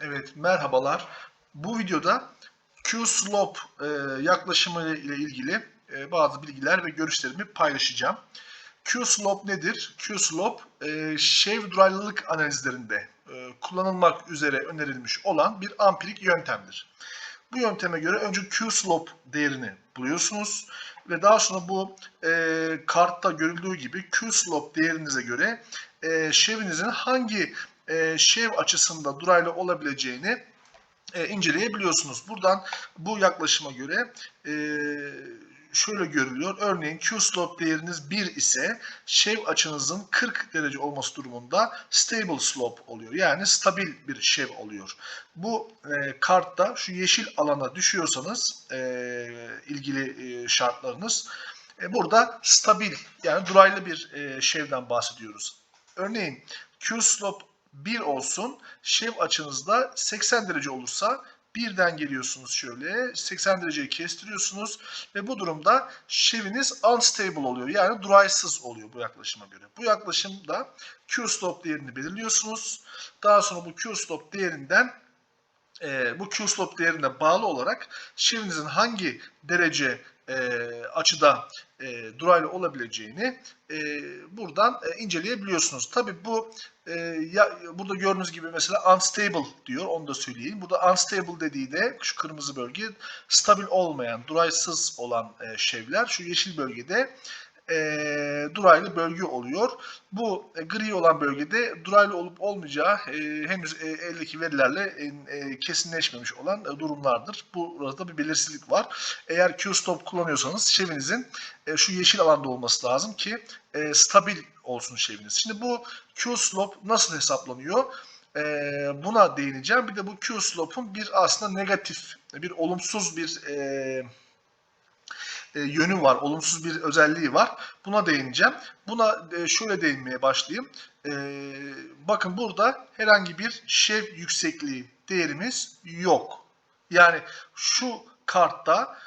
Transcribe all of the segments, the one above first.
Evet, merhabalar. Bu videoda Q-Slope e, yaklaşımı ile ilgili e, bazı bilgiler ve görüşlerimi paylaşacağım. Q-Slope nedir? Q-Slope, e, şev duraylılık analizlerinde e, kullanılmak üzere önerilmiş olan bir ampirik yöntemdir. Bu yönteme göre önce Q-Slope değerini buluyorsunuz ve daha sonra bu e, kartta görüldüğü gibi Q-Slope değerinize göre e, şevinizin hangi e, şev açısında duraylı olabileceğini e, inceleyebiliyorsunuz. Buradan bu yaklaşıma göre e, şöyle görülüyor. Örneğin Q-slope değeriniz 1 ise şev açınızın 40 derece olması durumunda stable slope oluyor. Yani stabil bir şev oluyor. Bu kartta şu yeşil alana düşüyorsanız ilgili şartlarınız burada stabil yani duraylı bir şevden bahsediyoruz. Örneğin Q-slope 1 olsun. Şev açınızda 80 derece olursa birden geliyorsunuz şöyle 80 dereceyi kestiriyorsunuz ve bu durumda şeviniz unstable oluyor. Yani duraysız oluyor bu yaklaşıma göre. Bu yaklaşımda Q-stop değerini belirliyorsunuz. Daha sonra bu Q-stop değerinden e, bu Q-slope değerine bağlı olarak şevinizin hangi derece e, açıda e, duraylı olabileceğini e, buradan e, inceleyebiliyorsunuz. Tabi bu e, ya, burada gördüğünüz gibi mesela unstable diyor onu da söyleyeyim. Burada unstable dediği de şu kırmızı bölge stabil olmayan, duraysız olan e, şevler. Şu yeşil bölgede e, duraylı bölge oluyor. Bu e, gri olan bölgede duraylı olup olmayacağı e, henüz e, eldeki verilerle e, e, kesinleşmemiş olan e, durumlardır. Burada bir belirsizlik var. Eğer Q-stop kullanıyorsanız şevinizin e, şu yeşil alanda olması lazım ki e, stabil olsun şeviniz. Şimdi bu Q-slope nasıl hesaplanıyor? E, buna değineceğim. Bir de bu Q-slope'un bir aslında negatif, bir olumsuz bir e, e, yönü var, olumsuz bir özelliği var. Buna değineceğim. Buna e, şöyle değinmeye başlayayım. E, bakın burada herhangi bir şev yüksekliği değerimiz yok. Yani şu kartta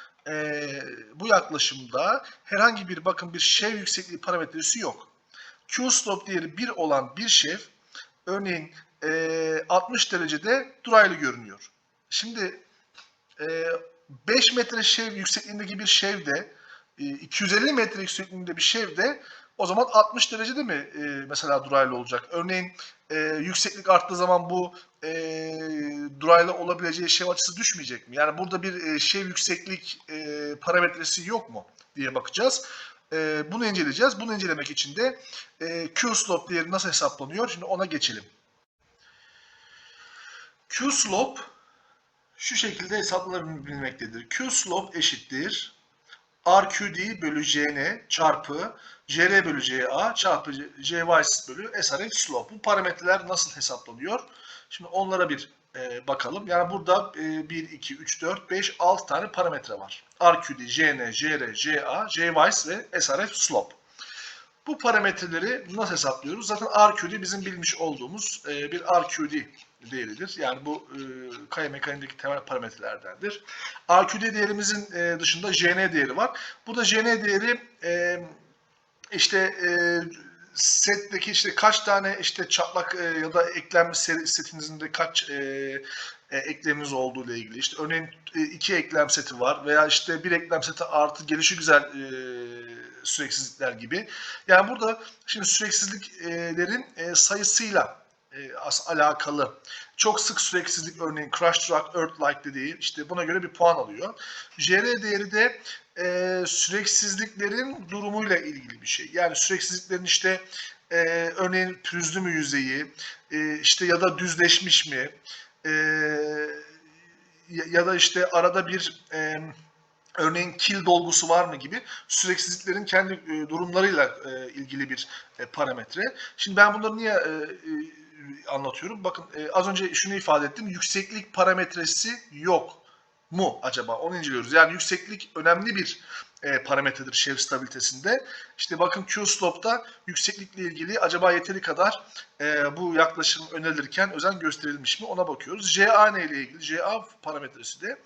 bu yaklaşımda herhangi bir bakın bir şev yüksekliği parametresi yok. Q-stop değeri 1 olan bir şev örneğin e, 60 derecede duraylı görünüyor. Şimdi 5 metre şev yüksekliğindeki bir şevde 250 metre yüksekliğinde bir şevde o zaman 60 derecede mi e, mesela duraylı olacak? Örneğin e, yükseklik arttığı zaman bu e, duraylı olabileceği şev açısı düşmeyecek mi? Yani burada bir e, şev yükseklik e, parametresi yok mu diye bakacağız. E, bunu inceleyeceğiz. Bunu incelemek için de e, Q-slope değeri nasıl hesaplanıyor? Şimdi ona geçelim. Q-slope şu şekilde hesaplanabilmektedir. Q-slope eşittir RQD bölü JN çarpı JR bölü JA çarpı JY bölü SRH slope. Bu parametreler nasıl hesaplanıyor? Şimdi onlara bir e, bakalım. Yani burada e, 1, 2, 3, 4, 5, 6 tane parametre var. RQD, JN, JR, JA, JY ve SRF slope. Bu parametreleri nasıl hesaplıyoruz? Zaten RQD bizim bilmiş olduğumuz e, bir RQD değeridir. Yani bu e, kaya mekaniğindeki temel parametrelerdendir. RQD değerimizin e, dışında JN değeri var. Bu da JN değeri e, işte e, setteki işte kaç tane işte çatlak e, ya da eklem setinizin de kaç e, e, ekleminiz olduğu ile ilgili. İşte örneğin e, iki eklem seti var veya işte bir eklem seti artı gelişi güzel e, süreksizlikler gibi. Yani burada şimdi süreksizliklerin e, sayısıyla e, alakalı. Çok sık süreksizlik örneğin crash track, earth like dediği işte buna göre bir puan alıyor. JR değeri de e, süreksizliklerin durumuyla ilgili bir şey. Yani süreksizliklerin işte e, örneğin pürüzlü mü yüzeyi, e, işte ya da düzleşmiş mi, e, ya da işte arada bir e, örneğin kil dolgusu var mı gibi süreksizliklerin kendi e, durumlarıyla e, ilgili bir e, parametre. Şimdi ben bunları niye anlatıyorum. Bakın e, az önce şunu ifade ettim. Yükseklik parametresi yok mu acaba? Onu inceliyoruz. Yani yükseklik önemli bir e, parametredir şev stabilitesinde. İşte bakın Q-slope'da yükseklikle ilgili acaba yeteri kadar e, bu yaklaşım önerilirken özen gösterilmiş mi ona bakıyoruz. JA ne ile ilgili? JA parametresi de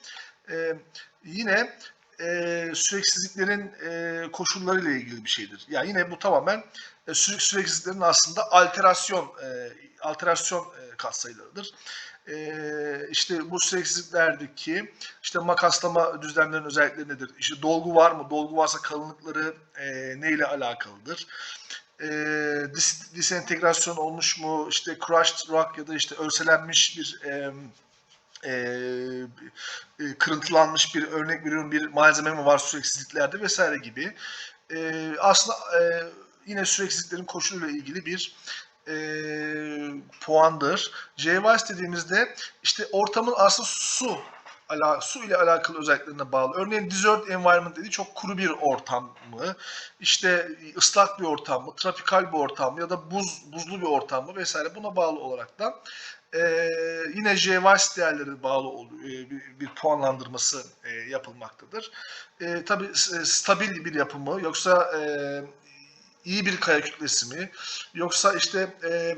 e, yine e, süreksizliklerin e, koşullarıyla ilgili bir şeydir. Yani yine bu tamamen e, süreksizliklerin aslında alterasyon e, alterasyon e, katsayılarıdır. Ee, işte bu süreksizliklerdeki işte makaslama düzlemlerinin özellikleri nedir? İşte dolgu var mı? Dolgu varsa kalınlıkları e, neyle alakalıdır? E, dis, disentegrasyon olmuş mu? İşte crushed rock ya da işte örselenmiş bir e, e, e, kırıntılanmış bir örnek veriyorum bir malzeme mi var süreksizliklerde vesaire gibi. E, aslında e, yine süreksizliklerin koşuluyla ilgili bir e, puandır. JVice dediğimizde işte ortamın aslında su ala, su ile alakalı özelliklerine bağlı. Örneğin desert environment dediği çok kuru bir ortam mı? İşte ıslak bir ortam mı? Tropikal bir ortam mı? Ya da buz buzlu bir ortam mı? Vesaire buna bağlı olarak da e, yine JVice değerleri bağlı oluyor, e, bir, bir puanlandırması e, yapılmaktadır. E, tabii e, stabil bir yapı mı yoksa e, iyi bir kaya kütlesi mi yoksa işte e,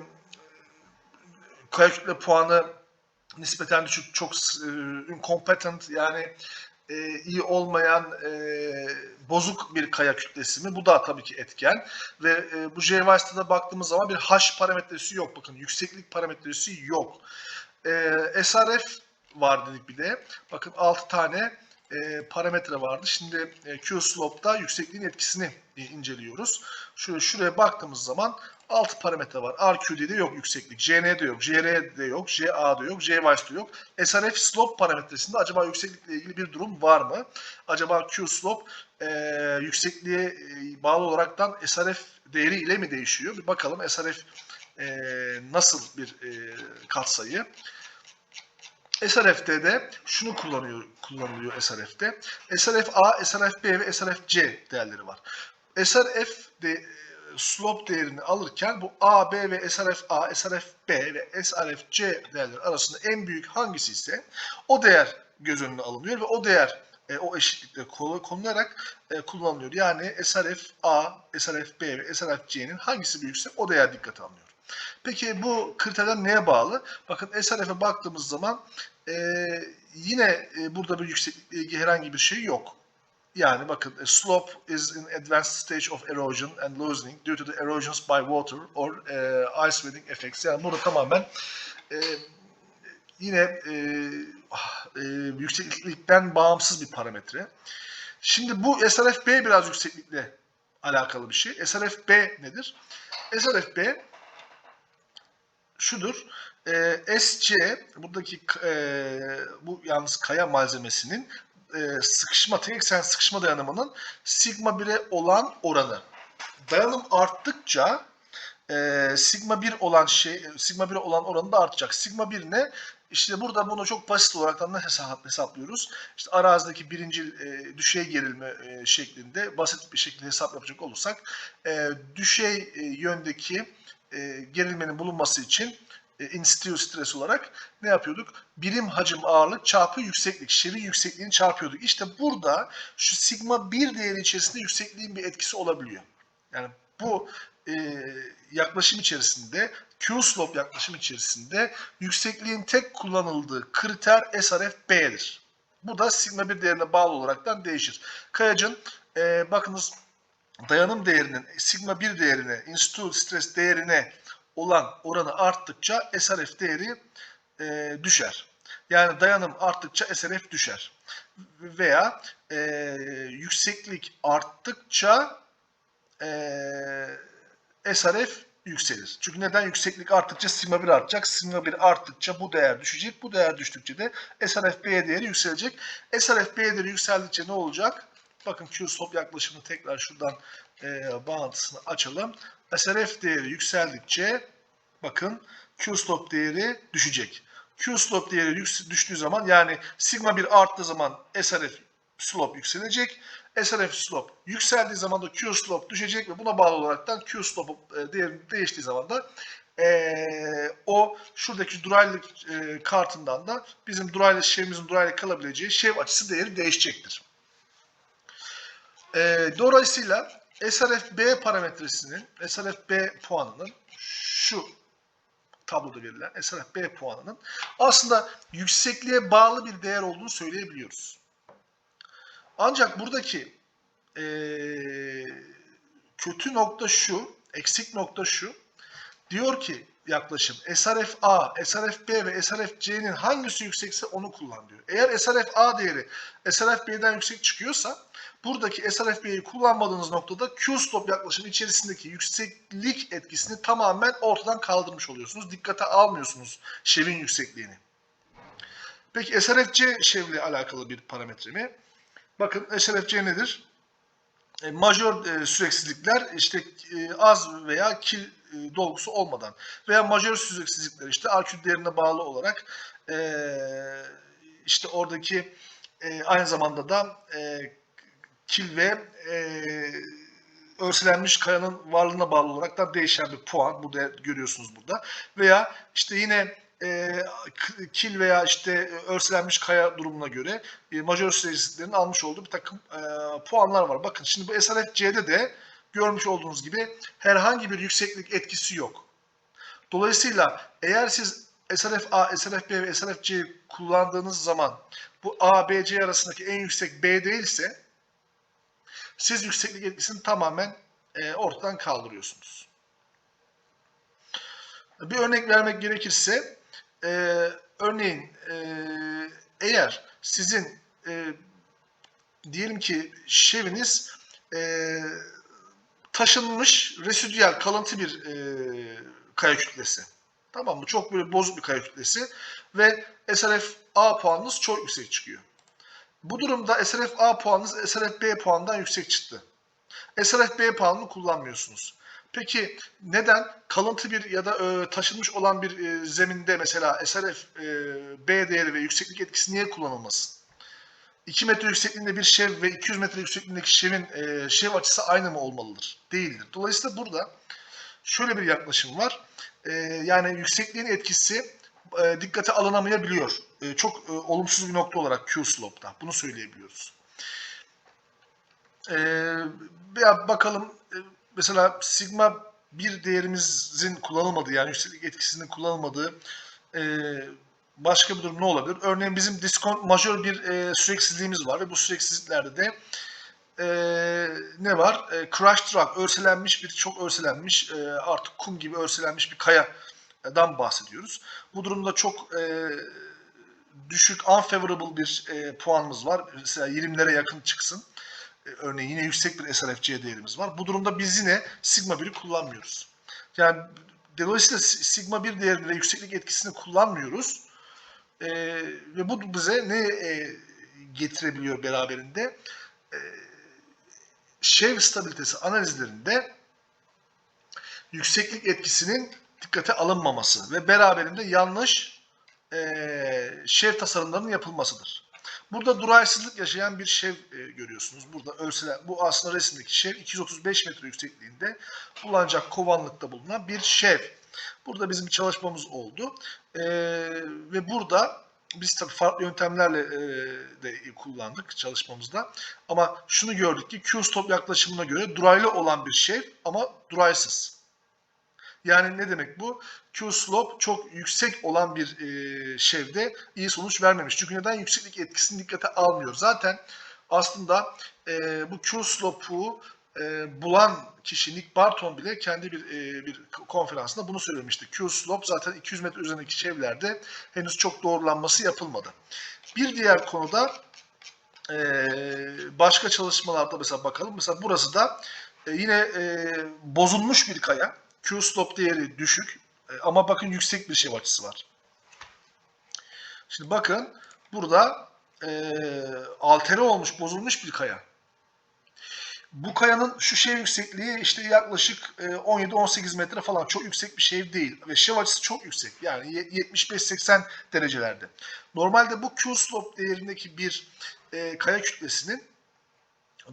kaya kütle puanı nispeten düşük, çok e, incompetent yani e, iyi olmayan e, bozuk bir kaya kütlesi mi? Bu da tabii ki etken. Ve e, bu da baktığımız zaman bir H parametresi yok. Bakın yükseklik parametresi yok. E, SRF var dedik bir de. Bakın 6 tane e, parametre vardı. Şimdi e, Q-Slope'da yüksekliğin etkisini e, inceliyoruz. Şöyle şuraya baktığımız zaman 6 parametre var. RQD'de yok yükseklik, JN'de yok, JR'de yok, JA'da yok, JVice'de yok. SRF slope parametresinde acaba yükseklikle ilgili bir durum var mı? Acaba Q slope e, yüksekliğe e, bağlı olaraktan SRF değeri ile mi değişiyor? Bir bakalım SRF e, nasıl bir e, katsayı? SRF'de de şunu kullanıyor, kullanılıyor SRF'de. SRF A, SRF B ve SRF C değerleri var. SRF de, slope değerini alırken bu A, B ve SRF A, SRF B ve SRF C değerleri arasında en büyük hangisi ise o değer göz önüne alınıyor ve o değer e, o eşitlikle konularak e, kullanılıyor. Yani SRF A, SRF B ve SRF C'nin hangisi büyükse o değer dikkate alınıyor. Peki bu kriterler neye bağlı? Bakın SRF'e baktığımız zaman e, yine e, burada bir yükseklikle ilgili herhangi bir şey yok. Yani bakın a slope is in advanced stage of erosion and loosening due to the erosions by water or e, ice weathering effects. Yani burada tamamen e, yine e, e, yükseklikten bağımsız bir parametre. Şimdi bu SRFB biraz yükseklikle alakalı bir şey. SRFB nedir? SRFB şudur. E, SC buradaki e, bu yalnız kaya malzemesinin e, sıkışma, tek eksen sıkışma dayanımının sigma 1'e olan oranı. Dayanım arttıkça e, sigma 1 olan şey, sigma 1'e olan oranı da artacak. Sigma 1 ne? İşte burada bunu çok basit olarak da hesap, hesaplıyoruz. İşte arazideki birinci e, düşey gerilme e, şeklinde basit bir şekilde hesap yapacak olursak e, düşey e, yöndeki e, gerilmenin bulunması için e, institü stres olarak ne yapıyorduk? Birim hacim ağırlık çarpı yükseklik, şerin yüksekliğini çarpıyorduk. İşte burada şu sigma 1 değeri içerisinde yüksekliğin bir etkisi olabiliyor. Yani bu e, yaklaşım içerisinde, Q-slope yaklaşım içerisinde yüksekliğin tek kullanıldığı kriter SRF B'dir. Bu da sigma 1 değerine bağlı olaraktan değişir. Kayacın e, bakınız dayanım değerinin sigma 1 değerine, institü stres değerine olan oranı arttıkça SRF değeri e, düşer. Yani dayanım arttıkça SRF düşer. Veya e, yükseklik arttıkça e, SRF yükselir. Çünkü neden? Yükseklik arttıkça sigma 1 artacak. Sigma 1 arttıkça bu değer düşecek. Bu değer düştükçe de SRF B değeri yükselecek. SRF B değeri yükseldikçe ne olacak? Bakın Q-stop yaklaşımını tekrar şuradan e, bağıntısını açalım. SRF değeri yükseldikçe bakın Q-stop değeri düşecek. Q-stop değeri düştüğü zaman yani sigma 1 arttığı zaman SRF slope yükselecek. SRF slope yükseldiği zaman da Q slope düşecek ve buna bağlı olaraktan Q slope e, değeri değiştiği zaman da e, o şuradaki duraylık e, kartından da bizim duraylı şevimizin duraylı kalabileceği şev açısı değeri değişecektir. E, dolayısıyla SRF-B parametresinin, SRF-B puanının şu tabloda verilen SRF-B puanının aslında yüksekliğe bağlı bir değer olduğunu söyleyebiliyoruz. Ancak buradaki e, kötü nokta şu, eksik nokta şu. Diyor ki yaklaşım. SRF A, SRF B ve SRF C'nin hangisi yüksekse onu kullan diyor. Eğer SRF A değeri SRF B'den yüksek çıkıyorsa buradaki SRF B'yi kullanmadığınız noktada Q-stop yaklaşım içerisindeki yükseklik etkisini tamamen ortadan kaldırmış oluyorsunuz. Dikkate almıyorsunuz şevin yüksekliğini. Peki SRF-C şevle alakalı bir parametre mi? Bakın SRF-C nedir? E, majör e, süreksizlikler işte e, az veya kil e, dolgusu olmadan veya majör süreksizlikler işte RQ değerine bağlı olarak e, işte oradaki e, aynı zamanda da e, kil ve e, örselenmiş kayanın varlığına bağlı olarak da değişen bir puan. Bu da görüyorsunuz burada. Veya işte yine e, kil veya işte örselenmiş kaya durumuna göre e, majör süreçlerin almış olduğu bir takım e, puanlar var. Bakın şimdi bu SRF-C'de de görmüş olduğunuz gibi herhangi bir yükseklik etkisi yok. Dolayısıyla eğer siz SRF A, SRF B ve SRF C'yi kullandığınız zaman bu A, B, C arasındaki en yüksek B değilse siz yükseklik etkisini tamamen e, ortadan kaldırıyorsunuz. Bir örnek vermek gerekirse e, örneğin e, eğer sizin e, diyelim ki şeviniz e, taşınmış residüel kalıntı bir e, kaya kütlesi. Tamam mı? Çok böyle bozuk bir kaya kütlesi ve SRF A puanınız çok yüksek çıkıyor. Bu durumda SRF A puanınız SRF B puanından yüksek çıktı. SRF B puanını kullanmıyorsunuz. Peki neden kalıntı bir ya da e, taşınmış olan bir e, zeminde mesela SRF e, B değeri ve yükseklik etkisi niye kullanılmasın? 2 metre yüksekliğinde bir şev ve 200 metre yüksekliğindeki şevin e, şev açısı aynı mı olmalıdır? Değildir. Dolayısıyla burada şöyle bir yaklaşım var. E, yani yüksekliğin etkisi e, dikkate alınamayabiliyor. E, çok e, olumsuz bir nokta olarak Q-slope'da. Bunu söyleyebiliyoruz. E, ya bakalım e, mesela sigma bir değerimizin kullanılmadığı yani yükseklik etkisinin kullanılmadığı e, başka bir durum ne olabilir? Örneğin bizim diskont majör bir e, süreksizliğimiz var ve bu süreksizliklerde de e, ne var? E, crash rock, örselenmiş bir çok örselenmiş e, artık kum gibi örselenmiş bir kayadan bahsediyoruz. Bu durumda çok e, düşük unfavorable bir e, puanımız var. Mesela 20'lere yakın çıksın. E, örneğin yine yüksek bir SRFC değerimiz var. Bu durumda biz yine sigma 1'i kullanmıyoruz. Yani dolayısıyla sigma 1 değerini ve yükseklik etkisini kullanmıyoruz. E, ve bu bize ne e, getirebiliyor beraberinde? E, şev stabilitesi analizlerinde yükseklik etkisinin dikkate alınmaması ve beraberinde yanlış e, şev tasarımlarının yapılmasıdır. Burada duraysızlık yaşayan bir şev e, görüyorsunuz. Burada ölçülen, bu aslında resimdeki şev 235 metre yüksekliğinde Bulancak Kovanlık'ta bulunan bir şev. Burada bizim bir çalışmamız oldu. E, ve burada biz tabii farklı yöntemlerle e, de kullandık çalışmamızda. Ama şunu gördük ki Q-stop yaklaşımına göre duraylı olan bir şev ama duraysız. Yani ne demek bu? Q-slope çok yüksek olan bir e, şevde iyi sonuç vermemiş. Çünkü neden? Yükseklik etkisini dikkate almıyor. Zaten aslında e, bu Q-slope'u e, bulan kişi Nick Barton bile kendi bir e, bir konferansında bunu söylemişti. Q-slope zaten 200 metre üzerindeki şevlerde henüz çok doğrulanması yapılmadı. Bir diğer konuda e, başka çalışmalarda mesela bakalım. Mesela burası da e, yine e, bozulmuş bir kaya. Q-stop değeri düşük e, ama bakın yüksek bir şev açısı var. Şimdi bakın burada e, altere olmuş, bozulmuş bir kaya. Bu kayanın şu şev yüksekliği işte yaklaşık e, 17-18 metre falan çok yüksek bir şev değil. Ve şev açısı çok yüksek. Yani 75-80 derecelerde. Normalde bu Q-slope değerindeki bir e, kaya kütlesinin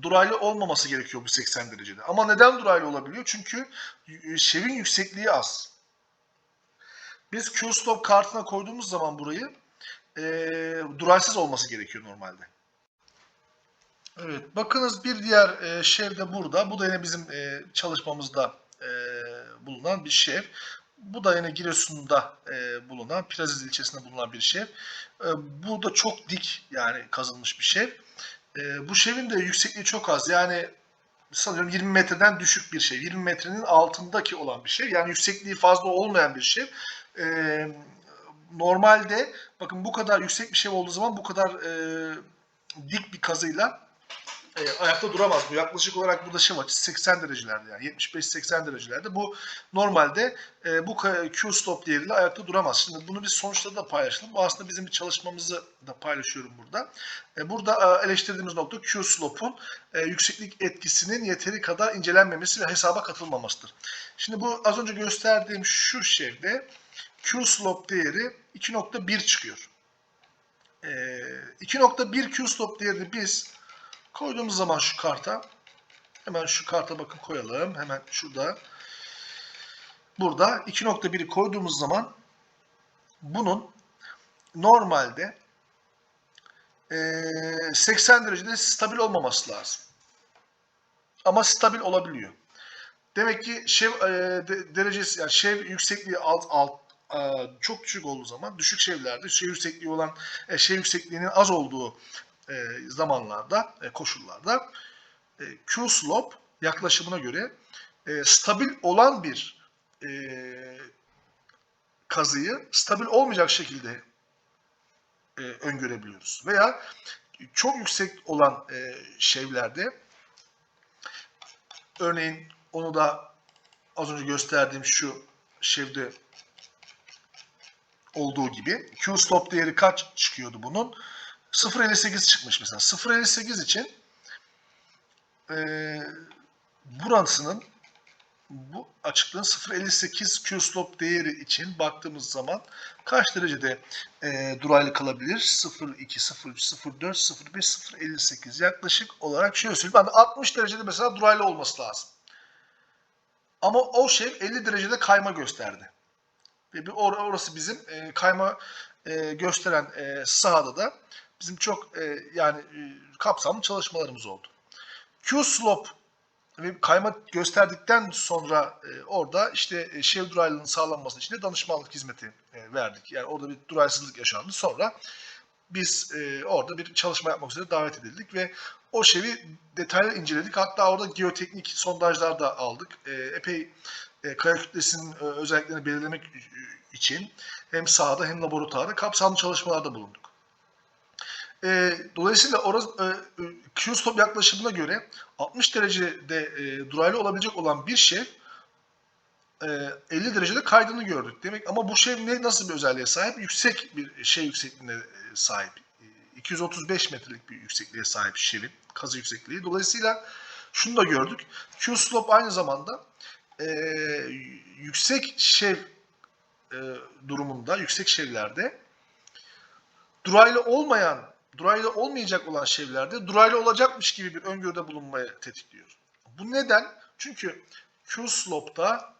duraylı olmaması gerekiyor bu 80 derecede. Ama neden duraylı olabiliyor? Çünkü şevin yüksekliği az. Biz Q-stop kartına koyduğumuz zaman burayı e, duraysız olması gerekiyor normalde. Evet, bakınız bir diğer e, şev de burada. Bu da yine bizim e, çalışmamızda e, bulunan bir şev. Bu da yine Giresun'da e, bulunan, Piraziz ilçesinde bulunan bir şev. E, bu da çok dik yani kazılmış bir şev. E, bu şevin de yüksekliği çok az. Yani sanıyorum 20 metreden düşük bir şey. 20 metrenin altındaki olan bir şey. Yani yüksekliği fazla olmayan bir şey. Ee, normalde bakın bu kadar yüksek bir şey olduğu zaman bu kadar e, dik bir kazıyla e, ayakta duramaz. Bu yaklaşık olarak burada şem açısı 80 derecelerde yani 75-80 derecelerde. Bu normalde e, bu ka- Q-stop değeriyle ayakta duramaz. Şimdi bunu biz sonuçta da paylaşalım. Bu aslında bizim bir çalışmamızı da paylaşıyorum burada. E, burada e, eleştirdiğimiz nokta Q-slope'un e, yükseklik etkisinin yeteri kadar incelenmemesi ve hesaba katılmamasıdır. Şimdi bu az önce gösterdiğim şu şeyde Q-slope değeri 2.1 çıkıyor. E, 2.1 Q-slope değerini biz Koyduğumuz zaman şu karta hemen şu karta bakın koyalım. Hemen şurada. Burada 2.1'i koyduğumuz zaman bunun normalde eee, 80 derecede stabil olmaması lazım. Ama stabil olabiliyor. Demek ki şev de- derecesi yani şev yüksekliği alt alt eee, çok düşük olduğu zaman düşük şevlerde şev yüksekliği olan e, şev yüksekliğinin az olduğu e, zamanlarda, e, koşullarda e, Q-slope yaklaşımına göre e, stabil olan bir e, kazıyı stabil olmayacak şekilde e, öngörebiliyoruz. Veya çok yüksek olan e, şevlerde örneğin onu da az önce gösterdiğim şu şevde olduğu gibi Q-stop değeri kaç çıkıyordu bunun? 0.58 çıkmış mesela. 0.58 için e, burasının bu açıklığın 0.58 Q-slope değeri için baktığımız zaman kaç derecede e, duraylı kalabilir? 0.2, 0.3, 0.4, 0.5, 0.58 yaklaşık olarak şöyle söyleyeyim. De 60 derecede mesela duraylı olması lazım. Ama o şey 50 derecede kayma gösterdi. Ve bir or- orası bizim e, kayma e, gösteren e, sahada da bizim çok e, yani e, kapsamlı çalışmalarımız oldu. Q-slope ve kayma gösterdikten sonra e, orada işte e, şev duraylılığının sağlanması için de danışmanlık hizmeti e, verdik. Yani orada bir duraysızlık yaşandı. Sonra biz e, orada bir çalışma yapmak üzere davet edildik ve o şevi detaylı inceledik. Hatta orada geoteknik sondajlar da aldık. E, epey e, kaya kütlesinin e, özelliklerini belirlemek için hem sahada hem laboratuvarda kapsamlı çalışmalarda bulunduk. E, dolayısıyla orası e, e, Q-stop yaklaşımına göre 60 derecede e, duraylı olabilecek olan bir şey e, 50 derecede kaydığını gördük. Demek ama bu şey ne nasıl bir özelliğe sahip? Yüksek bir şey yüksekliğine e, sahip. E, 235 metrelik bir yüksekliğe sahip şevin kazı yüksekliği. Dolayısıyla şunu da gördük. Q-slope aynı zamanda e, yüksek şev e, durumunda, yüksek şevlerde duraylı olmayan, duraylı olmayacak olan şevlerde duraylı olacakmış gibi bir öngörüde bulunmaya tetikliyor. Bu neden? Çünkü Q-slope'da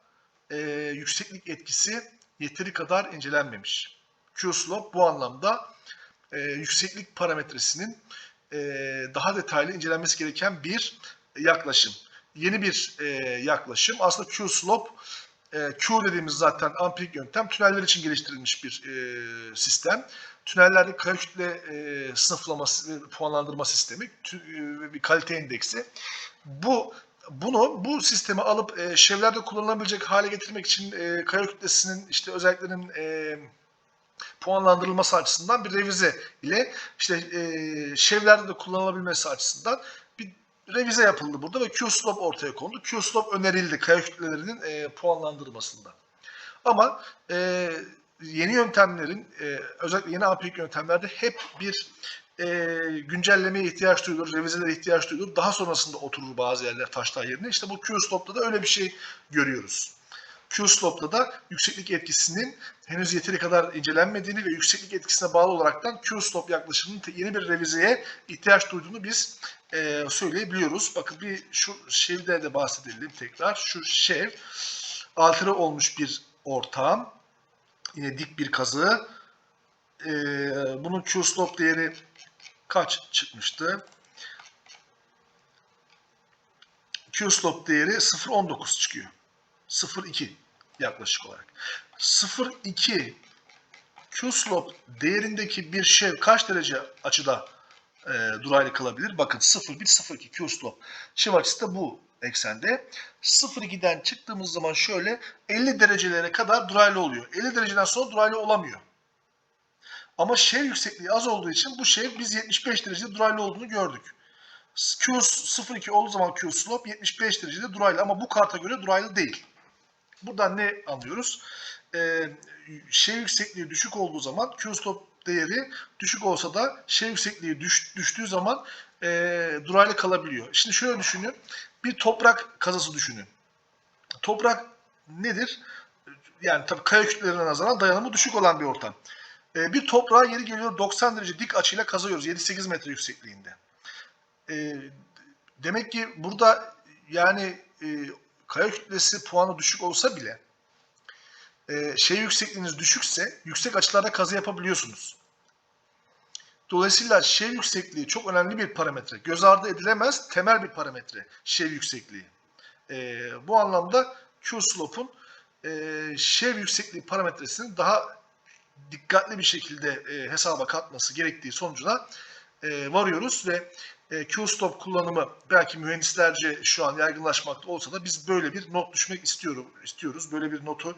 e, yükseklik etkisi yeteri kadar incelenmemiş. Q-slope bu anlamda e, yükseklik parametresinin e, daha detaylı incelenmesi gereken bir yaklaşım. Yeni bir e, yaklaşım. Aslında Q-slope e, Q dediğimiz zaten ampirik yöntem tüneller için geliştirilmiş bir e, sistem. Tünellerde kaya kütle e, sınıflaması ve puanlandırma sistemi tü, e, bir kalite indeksi. Bu bunu bu sistemi alıp e, şevlerde kullanılabilecek hale getirmek için e, kaya kütlesinin işte özelliklerinin e, puanlandırılması açısından bir revize ile işte e, şevlerde de kullanılabilmesi açısından bir revize yapıldı burada ve Q-slope ortaya kondu. Q-slope önerildi kaya kütlelerinin e, puanlandırılmasında. Ama e, yeni yöntemlerin e, özellikle yeni ampirik yöntemlerde hep bir e, güncellemeye ihtiyaç duyulur, revizelere ihtiyaç duyulur. Daha sonrasında oturur bazı yerler taşlar yerine. İşte bu Q-slope'da da öyle bir şey görüyoruz. Q-slope'da da yükseklik etkisinin henüz yeteri kadar incelenmediğini ve yükseklik etkisine bağlı olaraktan Q-slope yaklaşımının yeni bir revizeye ihtiyaç duyduğunu biz e, söyleyebiliyoruz. Bakın bir şu şevde de bahsedelim tekrar. Şu şev altere olmuş bir ortam. Yine dik bir kazı. E, bunun Q-slope değeri kaç çıkmıştı? Q-slope değeri 0.19 çıkıyor. 0.2 yaklaşık olarak. 0.2 Q-slope değerindeki bir şev kaç derece açıda e, duraylı kalabilir. Bakın 0, 1, 0, 2 Q slope. Şiv açısı da bu eksende. 0-2'den çıktığımız zaman şöyle 50 derecelere kadar duraylı oluyor. 50 dereceden sonra duraylı olamıyor. Ama şev yüksekliği az olduğu için bu şev biz 75 derecede duraylı olduğunu gördük. Q 0.2 olduğu zaman Q slope 75 derecede duraylı ama bu karta göre duraylı değil. Buradan ne anlıyoruz? Ee, şey yüksekliği düşük olduğu zaman Q slope değeri düşük olsa da şey yüksekliği düş, düştüğü zaman e, duraylı kalabiliyor. Şimdi şöyle düşünün. Bir toprak kazası düşünün. Toprak nedir? Yani tabii kaya kütlelerine nazaran dayanımı düşük olan bir ortam. E, bir toprağa yeri geliyor 90 derece dik açıyla kazıyoruz 7-8 metre yüksekliğinde. E, demek ki burada yani e, kaya kütlesi puanı düşük olsa bile e, şey yüksekliğiniz düşükse yüksek açılarda kazı yapabiliyorsunuz. Dolayısıyla şev yüksekliği çok önemli bir parametre. Göz ardı edilemez temel bir parametre şev yüksekliği. E, bu anlamda Q-slope'un e, şev yüksekliği parametresini daha dikkatli bir şekilde e, hesaba katması gerektiği sonucuna e, varıyoruz ve e, Q-stop kullanımı belki mühendislerce şu an yaygınlaşmakta olsa da biz böyle bir not düşmek istiyorum istiyoruz. Böyle bir notu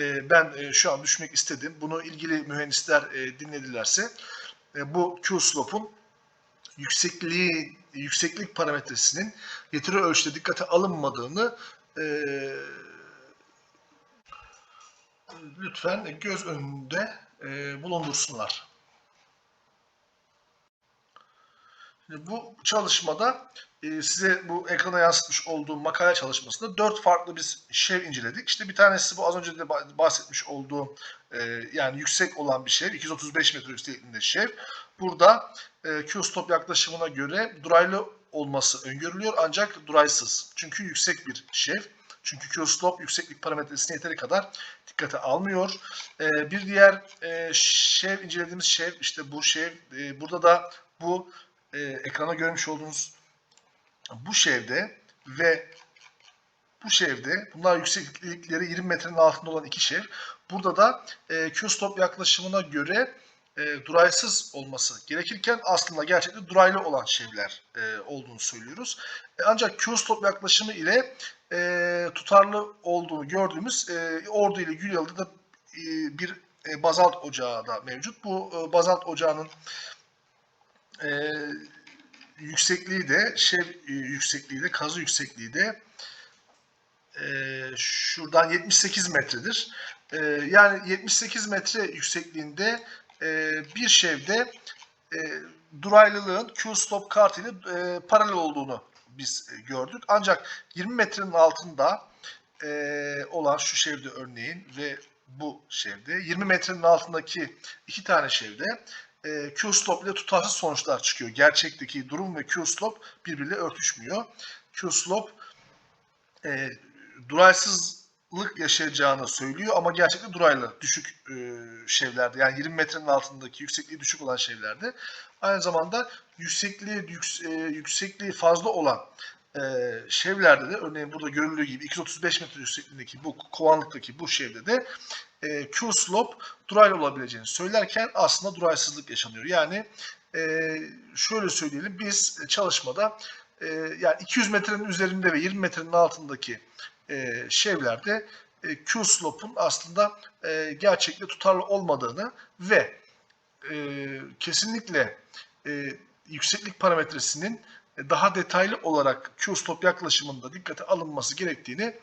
e, ben e, şu an düşmek istedim. Bunu ilgili mühendisler e, dinledilerse e, bu Q-slope'un yüksekliği yükseklik parametresinin yeteri ölçüde dikkate alınmadığını e, lütfen göz önünde e, bulundursunlar. Bu çalışmada size bu ekrana yansıtmış olduğum makale çalışmasında dört farklı biz şev inceledik. İşte bir tanesi bu az önce de bahsetmiş olduğum e, yani yüksek olan bir şev. 235 metre yüksekliğinde şev. Burada e, Q-stop yaklaşımına göre duraylı olması öngörülüyor ancak duraysız. Çünkü yüksek bir şev. Çünkü Q-slope yükseklik parametresini yeteri kadar dikkate almıyor. E, bir diğer şev incelediğimiz şev işte bu şev. Burada da bu ekrana görmüş olduğunuz bu şevde ve bu şevde bunlar yükseklikleri 20 metrenin altında olan iki şev. Burada da e, Q-stop yaklaşımına göre e, duraysız olması gerekirken aslında gerçekten duraylı olan şevler e, olduğunu söylüyoruz. E, ancak Q-stop yaklaşımı ile e, tutarlı olduğunu gördüğümüz e, Ordu ile Gülyalı'da da e, bir e, bazalt ocağı da mevcut. Bu e, bazalt ocağının e, yüksekliği de şey e, yüksekliği de kazı yüksekliği de e, şuradan 78 metredir. E, yani 78 metre yüksekliğinde e, bir şevde e, duraylılığın Q-stop kartı ile e, paralel olduğunu biz e, gördük. Ancak 20 metrenin altında e, olan şu şevde örneğin ve bu şevde 20 metrenin altındaki iki tane şevde e, Q-stop ile tutarsız sonuçlar çıkıyor. Gerçekteki durum ve Q-stop birbiriyle örtüşmüyor. Q-stop e, duraysızlık yaşayacağını söylüyor ama gerçekten duraylı düşük e, şevlerde yani 20 metrenin altındaki yüksekliği düşük olan şevlerde aynı zamanda yüksekliği yüks, e, yüksekliği fazla olan e, şevlerde de örneğin burada görüldüğü gibi 235 metre yüksekliğindeki bu kovanlıktaki bu şevde de e, Q slope duraylı olabileceğini söylerken aslında duraysızlık yaşanıyor. Yani e, şöyle söyleyelim biz çalışmada e, yani 200 metrenin üzerinde ve 20 metrenin altındaki e, şevlerde e, Q slope'un aslında e, gerçekle tutarlı olmadığını ve e, kesinlikle e, yükseklik parametresinin daha detaylı olarak Q-stop yaklaşımında dikkate alınması gerektiğini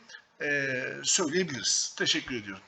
söyleyebiliriz. Teşekkür ediyorum.